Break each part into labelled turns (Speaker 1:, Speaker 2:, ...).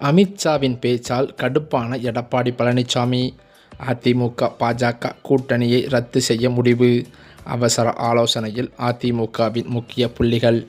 Speaker 1: அமித்ஷாவின் பேச்சால் கடுப்பான எடப்பாடி பழனிசாமி அதிமுக பாஜக கூட்டணியை ரத்து செய்ய முடிவு. அவசர ஆலோசனையில் அதிமுகவின் முக்கிய புள்ளிகள்.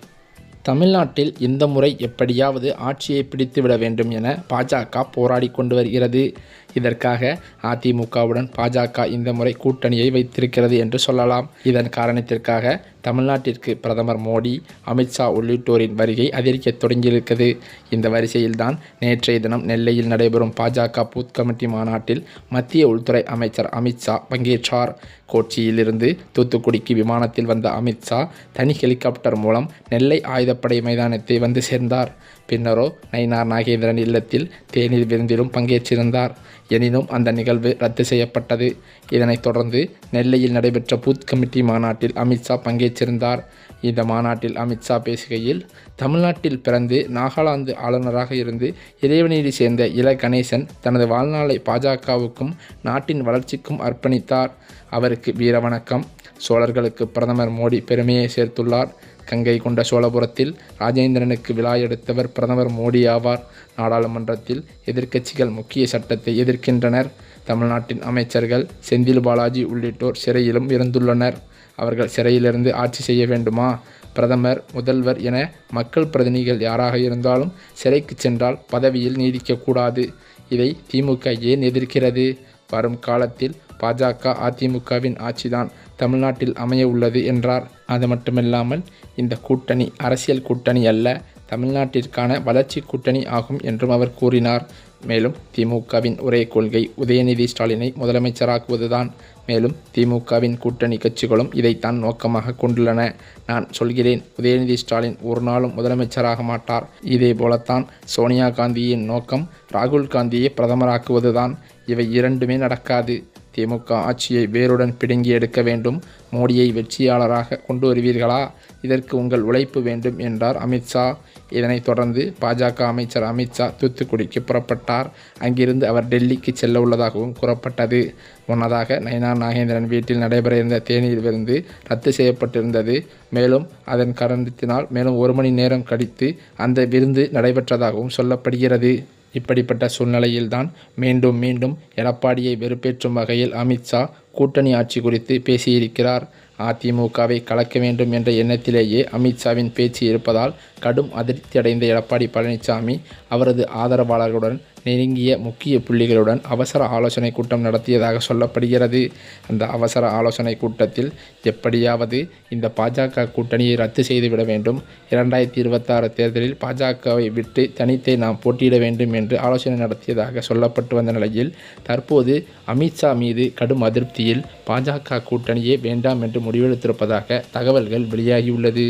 Speaker 1: தமிழ்நாட்டில் இந்த முறை எப்படியாவது ஆட்சியை பிடித்துவிட வேண்டும் என பாஜக போராடி கொண்டு வருகிறது. இதற்காக அதிமுகவுடன் பாஜக இந்த முறை கூட்டணியை வைத்திருக்கிறது என்று சொல்லலாம். இதன் காரணத்திற்காக தமிழ்நாட்டிற்கு பிரதமர் மோடி அமித்ஷா உள்ளிட்டோரின் வருகை அதிகரிக்க தொடங்கியிருக்கிறது. இந்த வரிசையில்தான் நேற்றைய தினம் நெல்லையில் நடைபெறும் பாஜக பூத் கமிட்டி மாநாட்டில் மத்திய உள்துறை அமைச்சர் அமித்ஷா பங்கேற்றார். கோச்சியிலிருந்து தூத்துக்குடிக்கு விமானத்தில் வந்த அமித்ஷா தனி ஹெலிகாப்டர் மூலம் நெல்லை ஆயுதப்படை மைதானத்தை வந்து சேர்ந்தார். பின்னரோ நயினார் நாகேந்திரன் இல்லத்தில் தேநீர் விருந்திலும் பங்கேற்றிருந்தார். எனினும் அந்த நிகழ்வு ரத்து செய்யப்பட்டது. இதனைத் தொடர்ந்து நெல்லையில் நடைபெற்ற பூத் கமிட்டி மாநாட்டில் அமித்ஷா பங்கேற்றிருந்தார். இந்த மாநாட்டில் அமித்ஷா பேசுகையில் தமிழ்நாட்டில் பிறந்து நாகாலாந்து ஆளுநராக இருந்து இறைவனீடி சேர்ந்த இல கணேசன் தனது வாழ்நாளை பாஜகவுக்கும் நாட்டின் வளர்ச்சிக்கும் அர்ப்பணித்தார். அவருக்கு வீரவணக்கம். சோழர்களுக்கு பிரதமர் மோடி பெருமையை சேர்த்துள்ளார். கங்கை கொண்ட சோழபுரத்தில் ராஜேந்திரனுக்கு விழா எடுத்தவர் பிரதமர் மோடி ஆவார். நாடாளுமன்றத்தில் எதிர்க்கட்சிகள் முக்கிய சட்டத்தை எதிர்க்கின்றனர். தமிழ்நாட்டின் அமைச்சர்கள் செந்தில் பாலாஜி உள்ளிட்டோர் சிறையிலும் இருந்துள்ளனர். அவர்கள் சிறையிலிருந்து ஆட்சி செய்ய வேண்டுமா? பிரதமர் முதல்வர் என மக்கள் பிரதிநிதிகள் யாராக இருந்தாலும் சிறைக்கு சென்றால் பதவியில் நீடிக்கக்கூடாது இதை திமுக ஏன் எதிர்க்கிறது? வரும் காலத்தில் பாஜக அதிமுகவின் ஆட்சிதான் தமிழ்நாட்டில் அமைய உள்ளது என்றார். அது மட்டுமில்லாமல் இந்த கூட்டணி அரசியல் கூட்டணி அல்ல தமிழ்நாட்டிற்கான வளர்ச்சி கூட்டணி ஆகும் என்றும் அவர் கூறினார். மேலும் திமுகவின் ஒரே கொள்கை உதயநிதி ஸ்டாலினை முதலமைச்சராக்குவதுதான். மேலும் திமுகவின் கூட்டணி கட்சிகளும் இதைத்தான் நோக்கமாக கொண்டுள்ளன. நான் சொல்கிறேன் உதயநிதி ஸ்டாலின் ஒரு நாளும் முதலமைச்சராக மாட்டார். இதே போலத்தான் சோனியா காந்தியின் நோக்கம் ராகுல் காந்தியை பிரதமராக்குவதுதான். இவை இரண்டுமே நடக்காது. திமுக ஆட்சியை வேருடன் பிடுங்கி எடுக்க வேண்டும் மோடியை வெற்றியாளராக கொண்டு வருவீர்களா? இதற்கு உங்கள் உழைப்பு வேண்டும் என்றார் அமித்ஷா இதனைத் தொடர்ந்து பாஜக அமைச்சர் அமித்ஷா தூத்துக்குடிக்கு புறப்பட்டார். அங்கிருந்து அவர் டெல்லிக்கு செல்ல உள்ளதாகவும் கூறப்பட்டது. முன்னதாக நயனா நாகேந்திரன் வீட்டில் நடைபெற இருந்த தேநீர் விருந்து ரத்து செய்யப்பட்டிருந்தது. மேலும் அதன் காரணத்தினால் மேலும் ஒரு மணி நேரம் கழித்து அந்த விருந்து நடைபெற்றதாகவும் சொல்லப்படுகிறது. இப்படிப்பட்ட சூழ்நிலையில்தான் மீண்டும் மீண்டும் எடப்பாடியை வெறுப்பேற்றும் வகையில் அமித்ஷா கூட்டணி ஆட்சி குறித்து பேசியிருக்கிறார். அதிமுகவை கலக்க வேண்டும் என்ற எண்ணத்திலேயே அமித்ஷாவின் பேச்சு இருப்பதால் கடும் அதிருப்தியடைந்த எடப்பாடி பழனிசாமி அவரது ஆதரவாளர்களுடன் நெருங்கிய முக்கிய புள்ளிகளுடன் அவசர ஆலோசனை கூட்டம் நடத்தியதாக சொல்லப்படுகிறது. அந்த அவசர ஆலோசனை கூட்டத்தில் எப்படியாவது இந்த பாஜக கூட்டணியை ரத்து செய்துவிட வேண்டும். இரண்டாயிரத்தி இருபத்தாறு தேர்தலில் பாஜகவை விட்டு தனித்தே நாம் போட்டியிட வேண்டும் என்று ஆலோசனை நடத்தியதாக சொல்லப்பட்டு வந்த நிலையில் தற்போது அமித்ஷா மீது கடும் அதிருப்தி அதிருப்தியில் பாஜக கூட்டணியே வேண்டாம் என்று முடிவெடுத்திருப்பதாக தகவல்கள் வெளியாகியுள்ளது.